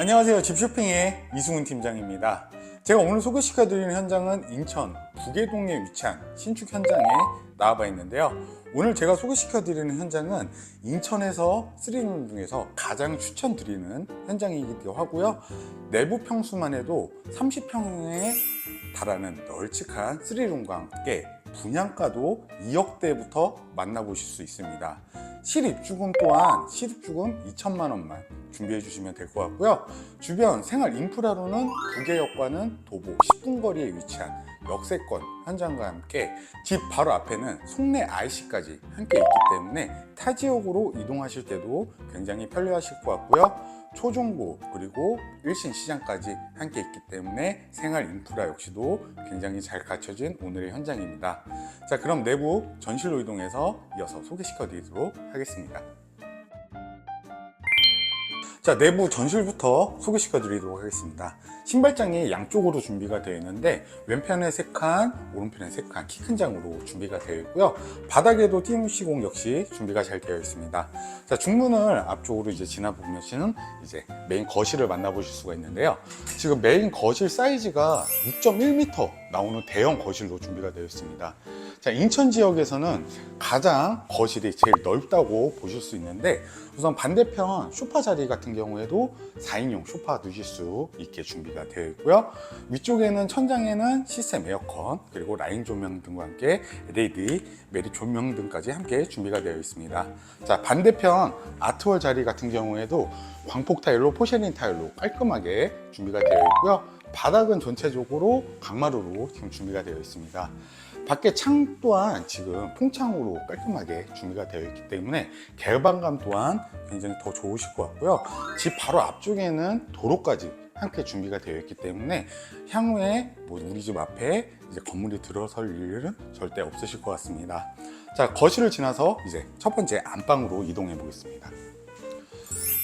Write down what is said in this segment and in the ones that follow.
안녕하세요. 집쇼핑의 이승훈 팀장입니다. 제가 오늘 소개시켜 드리는 현장은 인천 부계동에 위치한 신축 현장에 나와봐 있는데요. 오늘 제가 소개시켜 드리는 현장은 인천에서 쓰리룸 중에서 가장 추천드리는 현장이기도 하고요. 내부 평수만 해도 30평에 달하는 널찍한 쓰리룸과 함께 분양가도 2억대부터 만나보실 수 있습니다. 실입주금 또한 실입주금 2천만 원만 준비해 주시면 될 것 같고요. 주변 생활 인프라로는 부계역과는 도보 10분 거리에 위치한 역세권 현장과 함께 집 바로 앞에는 송내 IC까지 함께 있기 때문에 타 지역으로 이동하실 때도 굉장히 편리하실 것 같고요. 초중고 그리고 일신 시장까지 함께 있기 때문에 생활 인프라 역시도 굉장히 잘 갖춰진 오늘의 현장입니다. 자, 그럼 내부 전실로 이동해서 이어서 소개시켜 드리도록 하겠습니다. 자, 내부 전실부터 소개시켜 드리도록 하겠습니다. 신발장이 양쪽으로 준비가 되어 있는데 왼편에 3칸, 오른편에 3칸 키 큰 장으로 준비가 되어 있고요. 바닥에도 TMC공 역시 준비가 잘 되어 있습니다. 자, 중문을 앞쪽으로 이제 지나보면은 이제 메인 거실을 만나보실 수가 있는데요. 지금 메인 거실 사이즈가 6.1m 나오는 대형 거실로 준비가 되어 있습니다. 자, 인천 지역에서는 가장 거실이 제일 넓다고 보실 수 있는데 우선 반대편 소파 자리 같은 경우에도 4인용 소파 두실 수 있게 준비가 되어 있고요. 위쪽에는 천장에는 시스템 에어컨 그리고 라인 조명 등과 함께 LED 메리 조명 등까지 함께 준비가 되어 있습니다. 자, 반대편 아트월 자리 같은 경우에도 광폭 타일로 포쉐린 타일로 깔끔하게 준비가 되어 있고요. 바닥은 전체적으로 강마루로 지금 준비가 되어 있습니다. 밖에 창 또한 지금 통창으로 깔끔하게 준비가 되어 있기 때문에 개방감 또한 굉장히 더 좋으실 것 같고요. 집 바로 앞쪽에는 도로까지 함께 준비가 되어 있기 때문에 향후에 뭐 우리 집 앞에 이제 건물이 들어설 일은 절대 없으실 것 같습니다. 자, 거실을 지나서 이제 첫 번째 안방으로 이동해 보겠습니다.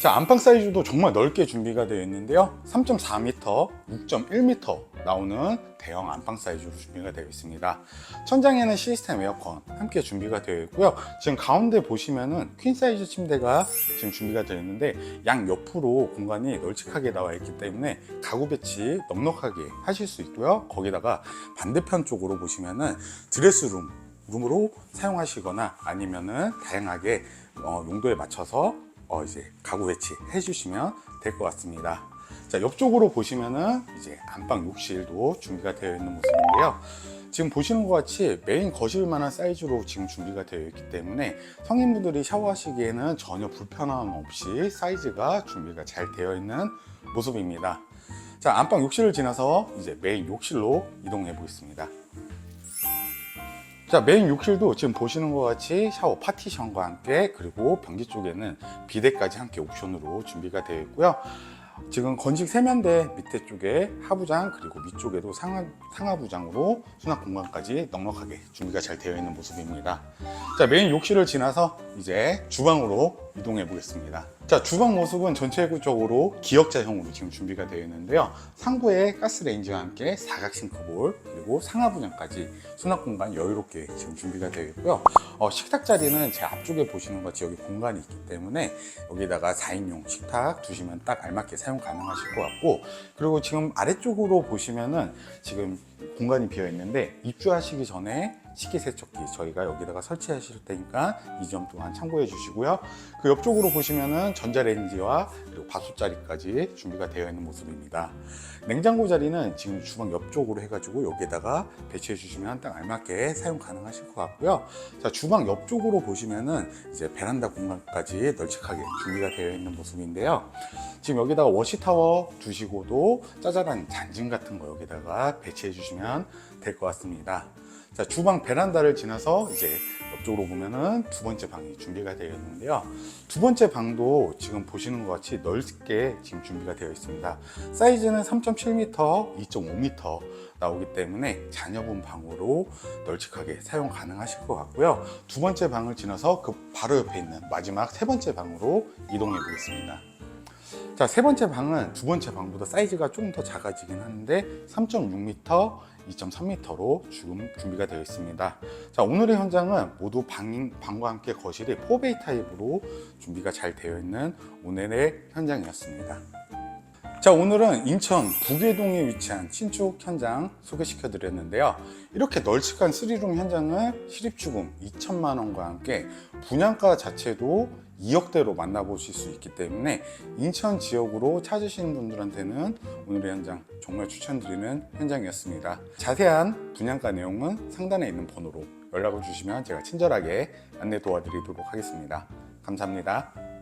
자, 안방 사이즈도 정말 넓게 준비가 되어 있는데요. 3.4m, 6.1m 나오는 대형 안방 사이즈로 준비가 되어 있습니다. 천장에는 시스템 에어컨 함께 준비가 되어 있고요. 지금 가운데 보시면은 퀸 사이즈 침대가 지금 준비가 되어 있는데 양 옆으로 공간이 널찍하게 나와 있기 때문에 가구 배치 넉넉하게 하실 수 있고요. 거기다가 반대편 쪽으로 보시면은 드레스룸 룸으로 사용하시거나 아니면은 다양하게 어, 용도에 맞춰서 어, 이제 가구 배치 해주시면 될 것 같습니다. 자, 옆쪽으로 보시면은 이제 안방 욕실도 준비가 되어 있는 모습인데요. 지금 보시는 것 같이 메인 거실만한 사이즈로 지금 준비가 되어 있기 때문에 성인분들이 샤워하시기에는 전혀 불편함 없이 사이즈가 준비가 잘 되어 있는 모습입니다. 자, 안방 욕실을 지나서 이제 메인 욕실로 이동해 보겠습니다. 자 메인 욕실도 지금 보시는 것 같이 샤워 파티션과 함께 그리고 변기 쪽에는 비데까지 함께 옵션으로 준비가 되어 있고요. 지금 건식 세면대 밑에 쪽에 하부장 그리고 위쪽에도 상하, 상하부장으로 수납 공간까지 넉넉하게 준비가 잘 되어 있는 모습입니다. 자 메인 욕실을 지나서 이제 주방으로 이동해 보겠습니다. 자 주방 모습은 전체적으로 기역자형으로 지금 준비가 되어 있는데요. 상부에 가스레인지와 함께 사각 싱크볼 그리고 상하부장까지 수납 공간 여유롭게 지금 준비가 되어 있고요. 어, 식탁 자리는 제 앞쪽에 보시는 것 같이 여기 공간이 있기 때문에 여기다가 4인용 식탁 두시면 딱 알맞게 사용 가능하실 것 같고 그리고 지금 아래쪽으로 보시면은 지금 공간이 비어 있는데 입주하시기 전에 식기세척기 저희가 여기다가 설치하실 테니까 이 점 또한 참고해 주시고요. 그 옆쪽으로 보시면은 전자레인지와 그리고 밥솥 자리까지 준비가 되어 있는 모습입니다. 냉장고 자리는 지금 주방 옆쪽으로 해가지고 여기에다가 배치해 주시면 딱 알맞게 사용 가능하실 것 같고요. 자 주방 옆쪽으로 보시면은 이제 베란다 공간까지 널찍하게 준비가 되어 있는 모습인데요. 지금 여기다가 워시타워 두시고도 짜잘한 잔짐 같은 거 여기다가 배치해 주시면 될 것 같습니다. 자, 주방 베란다를 지나서 이제 옆쪽으로 보면은 두 번째 방이 준비가 되어 있는데요. 두 번째 방도 지금 보시는 것 같이 넓게 지금 준비가 되어 있습니다. 사이즈는 3.7m, 2.5m 나오기 때문에 자녀분 방으로 널찍하게 사용 가능하실 것 같고요. 두 번째 방을 지나서 그 바로 옆에 있는 마지막 세 번째 방으로 이동해 보겠습니다. 자, 세 번째 방은 두 번째 방보다 사이즈가 조금 더 작아지긴 하는데 3.6m, 2.3m로 지금 준비가 되어 있습니다. 자, 오늘의 현장은 모두 방, 방과 함께 거실이 4베이 타입으로 준비가 잘 되어 있는 오늘의 현장이었습니다. 자, 오늘은 인천 북예동에 위치한 신축 현장 소개시켜 드렸는데요. 이렇게 널찍한 3룸 현장을 실입주금 2천만 원과 함께 분양가 자체도 2억대로 만나보실 수 있기 때문에 인천 지역으로 찾으시는 분들한테는 오늘의 현장 정말 추천드리는 현장이었습니다. 자세한 분양가 내용은 상단에 있는 번호로 연락을 주시면 제가 친절하게 안내 도와드리도록 하겠습니다. 감사합니다.